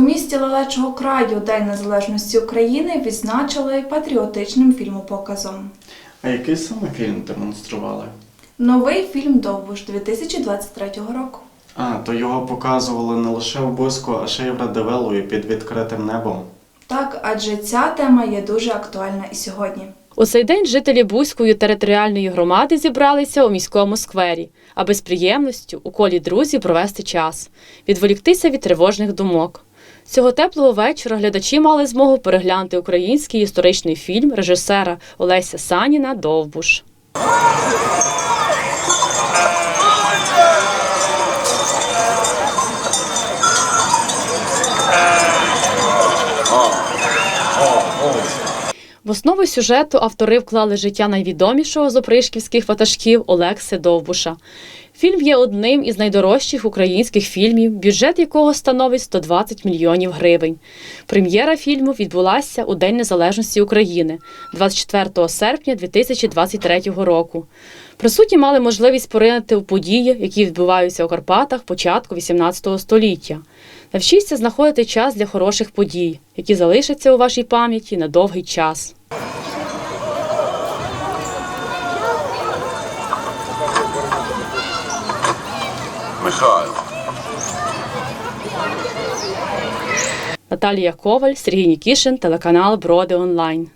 місті Лелечого краю День Незалежності України відзначили патріотичним фільмопоказом. А який саме фільм демонстрували? Новий фільм Довбуш 2023 року. А, то його показували не лише в Бузьку, а ще й в Радивилові під відкритим небом. Так, адже ця тема є дуже актуальна і сьогодні. У цей день жителі Бузької територіальної громади зібралися у міському сквері, аби з приємністю у колі друзів провести час, відволіктися від тривожних думок. Цього теплого вечора глядачі мали змогу переглянути український історичний фільм режисера Олеся Саніна Довбуш. В основу сюжету автори вклали життя найвідомішого з опришківських ватажків Олекси Довбуша. Фільм є одним із найдорожчих українських фільмів, бюджет якого становить 120 мільйонів гривень. Прем'єра фільму відбулася у День Незалежності України 24 серпня 2023 року. Присутні мали можливість поринути у події, які відбуваються у Карпатах початку XVIII століття. Навчіться знаходити час для хороших подій, які залишаться у вашій пам'яті на довгий час. Михайло. Наталія Коваль, Сергій Нікішин, телеканал Броди Онлайн.